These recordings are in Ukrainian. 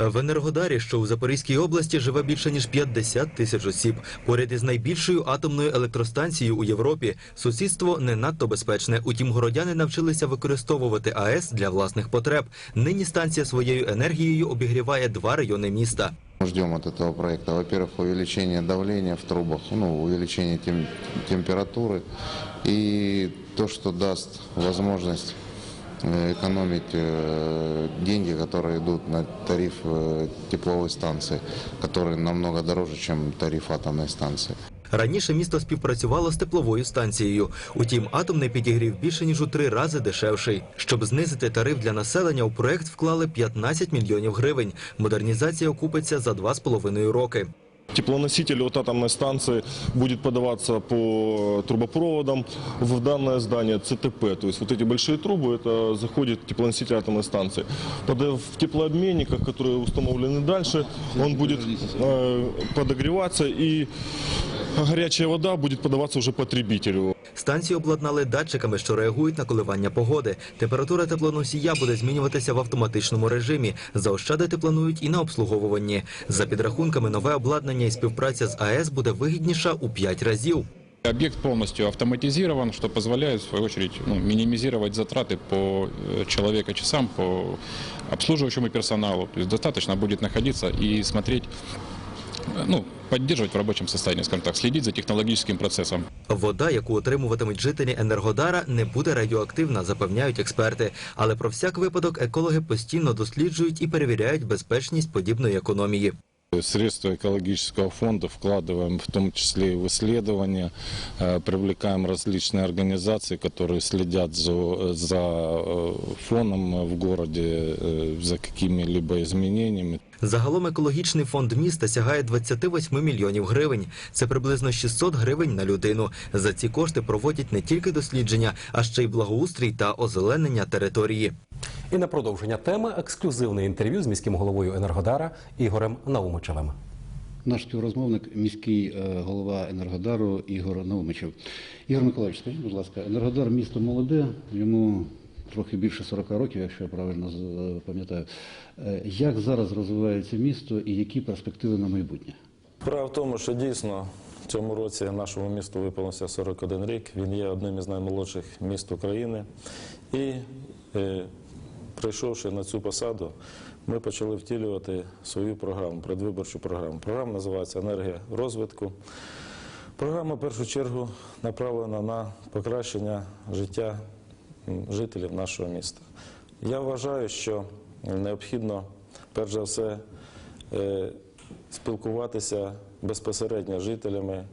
В Енергодарі, що у Запорізькій області, живе більше ніж 50 тисяч осіб. Поряд із найбільшою атомною електростанцією у Європі сусідство не надто безпечне. Утім, городяни навчилися використовувати АЕС для власних потреб. Нині станція своєю енергією обігріває два райони міста. Мы ждем от этого проекта, во-первых, увеличение давления в трубах, ну, увеличение тем- температуры и то, что даст возможность э, экономить э, деньги, которые идут на тариф э, тепловой станции, который намного дороже, чем тариф атомной станции. Раніше місто співпрацювало з тепловою станцією. Утім, атомний підігрів більше ніж у три рази дешевший. Щоб знизити тариф для населення, у проект вклали 15 мільйонів гривень. Модернізація окупиться за два з половиною роки. Теплоноситель от атомной станции будет подаваться по трубопроводам в данное здание ЦТП. То есть вот эти большие трубы, это заходит теплоноситель атомной станции. Пода- В теплообменниках, которые установлены дальше, он будет э, подогреваться и горячая вода будет подаваться уже потребителю. Станцію обладнали датчиками, що реагують на коливання погоди. Температура теплоносія буде змінюватися в автоматичному режимі. Заощадити планують і на обслуговуванні. За підрахунками, нове обладнання і співпраця з АЕС буде вигідніша у 5 разів. Объект полностью автоматизирован, что позволяет, в свою очередь, ну, минимизировать затраты по э, человека-часам, по обслуживающему персоналу. То есть достаточно будет находиться и смотреть, э, ну, поддерживать в рабочем состоянии, скажем так, следить за технологическим процессом. Вода, яку отримуватимуть жителі Енергодара, не буде радіоактивна, запевняють експерти. Але про всяк випадок екологи постійно досліджують і перевіряють безпечність подібної економії. Средства экологического фонда вкладываем в том числе и в исследования, э, привлекаем различные организации, которые следят за, за э, фоном в городе, э, за какими-либо изменениями. Загалом екологічний фонд міста сягає 28 мільйонів гривень. Це приблизно 600 гривень на людину. За ці кошти проводять не тільки дослідження, а ще й благоустрій та озеленення території. І на продовження теми ексклюзивне інтерв'ю з міським головою Енергодара Ігорем Наумичевим. Наш співрозмовник, міський е, голова Енергодару Ігор Наумичев. Ігор Миколаївич, скажіть, будь ласка, Енергодар місто молоде, йому трохи більше 40 років, якщо я правильно е, пам'ятаю. Е, Як зараз розвивається місто і які перспективи на майбутнє? Справа в тому, що дійсно в цьому році нашому місту виповнився 41 рік. Він є одним із наймолодших міст України. І е, прийшовши на цю посаду, ми почали втілювати свою програму, предвиборчу програму. Програма називається Енергія розвитку. Програма в першу чергу направлена на покращення життя жителів нашого міста. Я вважаю, що необхідно перш за все е, спілкуватися безпосередньо з жителями.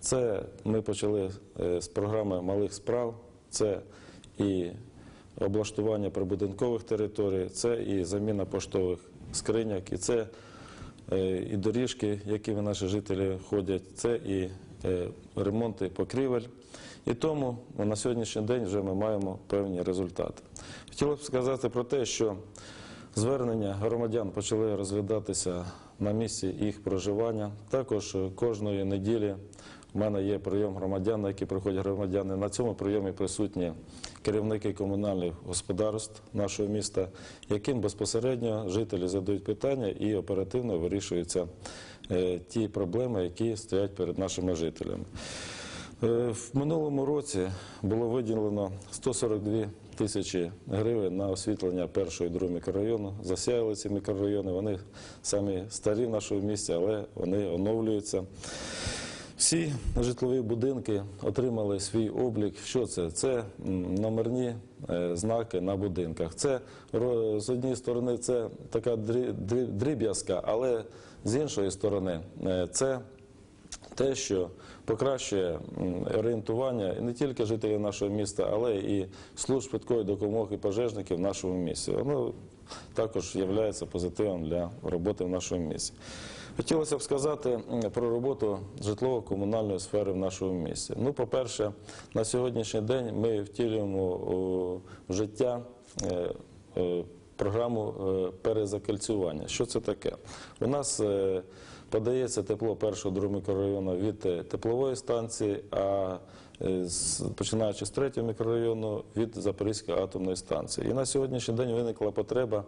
Це ми почали е, з програми малих справ, це і облаштування прибудинкових територій, це і заміна поштових скриняк, і це е, і доріжки, якими наші жителі ходять, це і ремонти покрівель. І тому на сьогоднішній день вже ми маємо певні результати. Хотілося б сказати про те, що Звернення громадян почали розглядатися на місці їх проживання. Також кожної неділі в мене є прийом громадян, на який приходять громадяни. На цьому прийомі присутні керівники комунальних господарств нашого міста, яким безпосередньо жителі задають питання і оперативно вирішуються е, ті проблеми, які стоять перед нашими жителями. Е, В минулому році було виділено 142 тисячі гривень на освітлення першого і другого мікрорайону. Засяяли ці мікрорайони, вони самі старі в нашому місті, але вони оновлюються. Всі житлові будинки отримали свій облік. Що це? Це номерні е, знаки на будинках. Це з однієї сторони це така дрі- дрі- дріб'язка, але з іншої сторони е, це те, що покращує орієнтування не тільки жителів нашого міста, але і служб швидкої допомоги пожежників в нашому місті. Воно також є позитивом для роботи в нашому місті. Хотілося б сказати про роботу житлово-комунальної сфери в нашому місті. Ну, по-перше, на сьогоднішній день ми втілюємо в життя е, е, програму е, перезакальцювання. Що це таке? У нас подається тепло першого другого мікрорайону від е, теплової станції, а починаючи з третього мікрорайону від Запорізької атомної станції. І на сьогоднішній день виникла потреба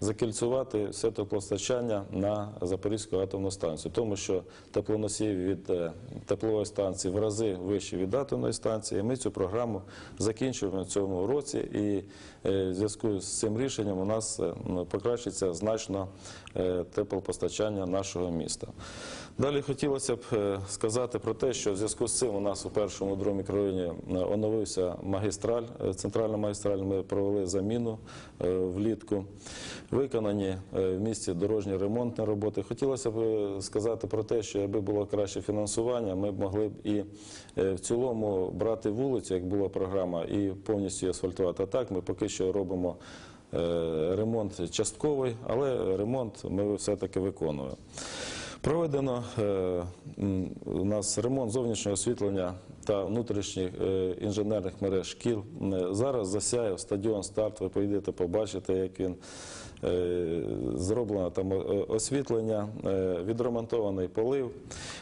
закільцювати все теплопостачання на Запорізьку атомну станцію, тому що теплоносії від е, теплової станції в рази вищі від атомної станції. І ми цю програму закінчуємо в цьому році, і е, в зв'язку з цим рішенням у нас е, покращиться значно е, теплопостачання нашого міста. Далі хотілося б е, сказати про те, що в зв'язку з цим у нас у першому другому мікрорайоні е, оновився магістраль, е, центральна магістраль. Ми провели заміну влітку. Виконані в місті дорожні ремонтні роботи. Хотілося б сказати про те, що якби було краще фінансування, ми б могли б і в цілому брати вулицю, як була програма, і повністю асфальтувати. А так ми поки що робимо ремонт частковий, але ремонт ми все-таки виконуємо. Проведено е, у нас ремонт зовнішнього освітлення та внутрішніх е, інженерних мереж шкіл. Е, Зараз засяяв стадіон старт. Ви поїдете, побачите, як він зроблено там е, освітлення, е, відремонтований полив.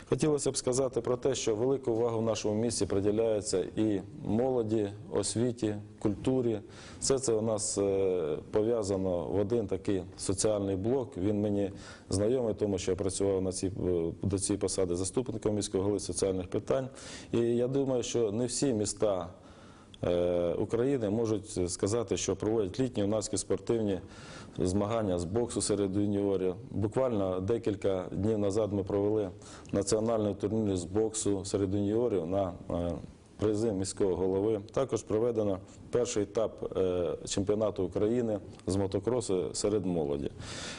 Хотілося б сказати про те, що велику увагу в нашому місті приділяється і молоді, освіті, культурі. Все це у нас е, пов'язано в один такий соціальний блок. Він мені знайомий, тому що я працював на цій, е, до цієї посади заступником міського голови соціальних питань. І я думаю, що не всі міста е, України можуть сказати, що проводять літні юнацькі спортивні змагання з боксу серед юніорів. Буквально декілька днів назад ми провели національний турнір з боксу серед юніорів на е, призи міського голови. Також проведено перший етап е, чемпіонату України з мотокросу серед молоді.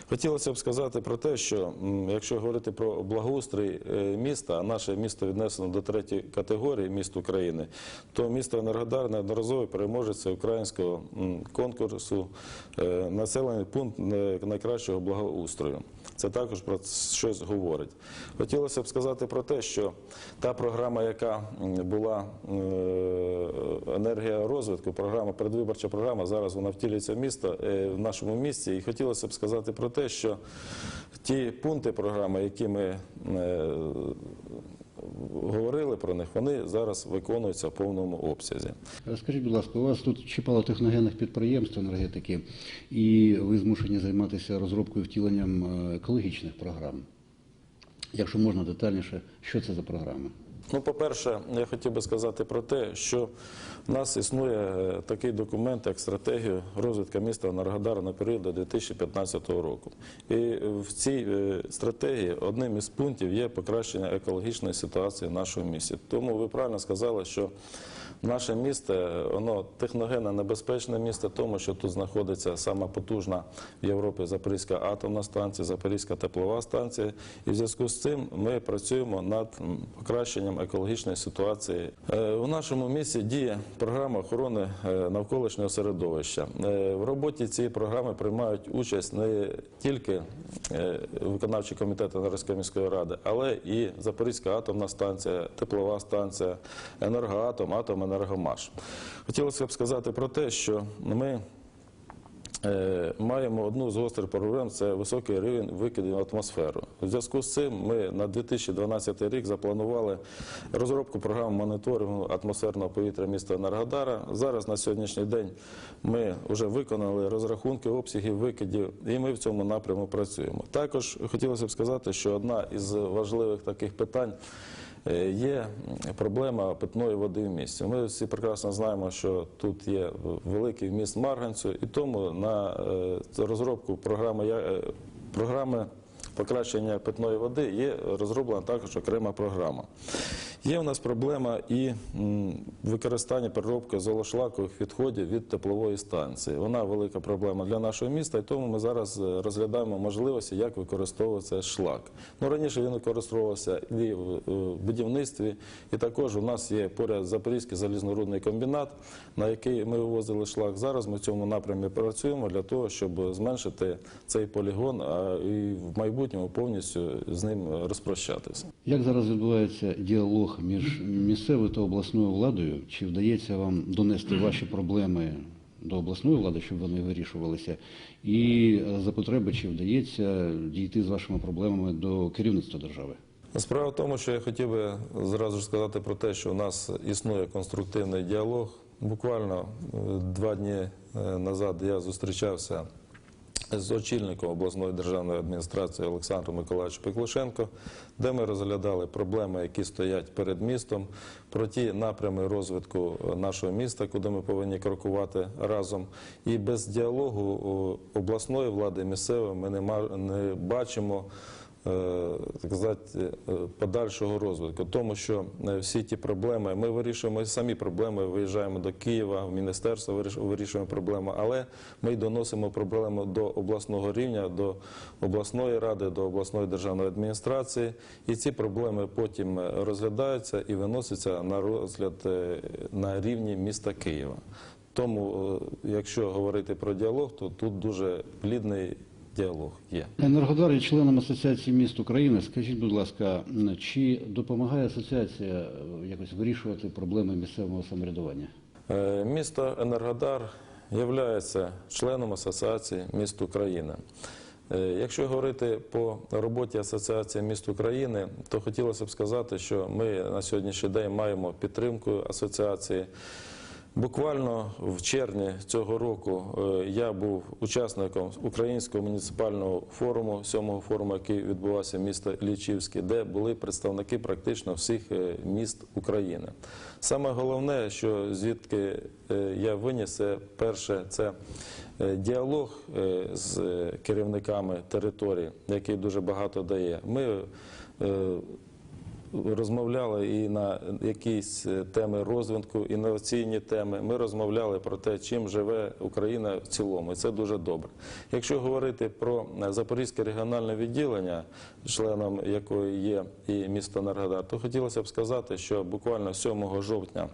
Хотілося б сказати про те, що якщо говорити про благоустрій е, міста, а наше місто віднесено до третьої категорії міст України, то місто Енергодар неодноразовий переможець українського конкурсу е, населений пункт найкращого благоустрою. Це також про щось говорить. Хотілося б сказати про те, що та програма, яка була енергія розвитку, програма, передвиборча програма, зараз вона втілюється в місто е, в нашому місті. І хотілося б сказати про те, що ті пункти програми, які ми е, говорили про них, вони зараз виконуються в повному обсязі. Скажіть, будь ласка, у вас тут чимало техногенних підприємств енергетики, і ви змушені займатися розробкою втіленням е, екологічних програм. Якщо можна детальніше, що це за програми? Ну, по-перше, я хотів би сказати про те, що в нас існує е, такий документ, як стратегія розвитку міста Енергодара на період до 2015 року. І в цій е, стратегії одним із пунктів є покращення екологічної ситуації в нашому місті. Тому ви правильно сказали, що Наше місто, воно техногенно небезпечне місто, тому що тут знаходиться сама потужна в Європі Запорізька атомна станція, Запорізька теплова станція. І в зв'язку з цим ми працюємо над покращенням екологічної ситуації. Е, У нашому місті діє програма охорони е, навколишнього середовища. Е, В роботі цієї програми приймають участь не тільки виконавчий комітет Енергетської міської ради, але і Запорізька атомна станція, теплова станція, енергоатом, атоменергомаш. Хотілося б сказати про те, що ми Е, Маємо одну з гострих проблем це високий рівень викидів в атмосферу. У зв'язку з цим ми на 2012 рік запланували розробку програми моніторингу атмосферного повітря міста Енергодара. Зараз на сьогоднішній день ми вже виконали розрахунки обсягів викидів, і ми в цьому напрямку працюємо. Також хотілося б сказати, що одна із важливих таких питань. Е, Є проблема питної води в місті. Ми всі прекрасно знаємо, що тут є великий вміст марганцю, і тому на е, розробку програми, е, програми покращення питної води є розроблена також окрема програма. Є у нас проблема і використання переробки золошлакових відходів від теплової станції. Вона велика проблема для нашого міста, і тому ми зараз е, розглядаємо можливості, як використовується шлак. Ну, раніше він використовувався і е, в будівництві, і також у нас є поряд Запорізький залізнорудний комбінат, на який ми вивозили шлак. Зараз ми в цьому напрямі працюємо для того, щоб зменшити цей полігон, а і в майбутньому повністю з ним розпрощатися. Як зараз відбувається діалог між місцевою та обласною владою? Чи вдається вам донести ваші проблеми до обласної влади, щоб вони вирішувалися, і е, за потреби чи вдається дійти з вашими проблемами до керівництва держави? Справа в тому, що я хотів би зразу ж сказати про те, що у нас існує конструктивний діалог. Буквально е, два дні е, назад я зустрічався з очільником обласної державної адміністрації Олександром Миколаївичем Пеклушенко, де ми розглядали проблеми, які стоять перед містом, про ті напрями розвитку е, нашого міста, куди ми повинні крокувати разом. І без діалогу обласної влади місцевої ми не бачимо е, так сказати, е, подальшого розвитку. Тому що е, всі ті проблеми, ми вирішуємо самі проблеми, виїжджаємо до Києва, в міністерство виріш- вирішуємо проблеми, але ми доносимо проблему до обласного рівня, до обласної ради, до обласної державної адміністрації. І ці проблеми потім е, розглядаються і виносяться на розгляд е, на рівні міста Києва. Тому, е, якщо говорити про діалог, то тут дуже плідний діалог є. Енергодар є членом Асоціації міст України. Скажіть, будь ласка, чи допомагає асоціація е, якось вирішувати проблеми місцевого самоврядування? Е, Місто Енергодар є членом Асоціації міст України. Е, Якщо говорити по роботі Асоціації міст України, то хотілося б сказати, що ми на сьогоднішній день маємо підтримку асоціації. Буквально в червні цього року е, я був учасником Українського муніципального форуму, сьомого форуму, який відбувався в місті Лічівське, де були представники практично всіх е, міст України. Саме головне, що звідки е, я виніс, це перше, це діалог з керівниками території, який дуже багато дає. Ми розмовляли і на якісь е, теми розвитку, інноваційні теми. Ми розмовляли про те, чим живе Україна в цілому, і це дуже добре. Якщо говорити про е, Запорізьке регіональне відділення, членом якої є і місто Наргадар, то хотілося б сказати, що буквально 7 жовтня.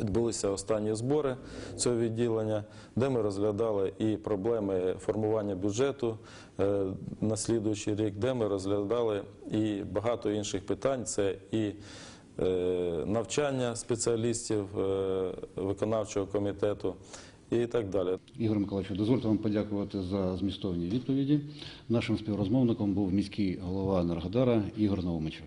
Відбулися останні збори цього відділення, де ми розглядали і проблеми формування бюджету е, на слідуючий рік, де ми розглядали і багато інших питань. Це і е, навчання спеціалістів е, виконавчого комітету і так далі. Ігор Миколаївич, дозвольте вам подякувати за змістовні відповіді. Нашим співрозмовником був міський голова Енергодара Ігор Наумичев.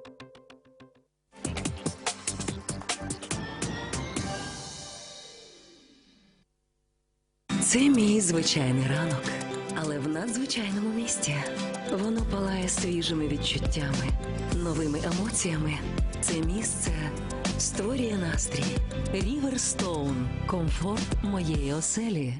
Це мій звичайний ранок, але в надзвичайному місті. Воно палає свіжими відчуттями, новими емоціями. Це місце створює настрій. Ріверстоун. Комфорт моєї оселі.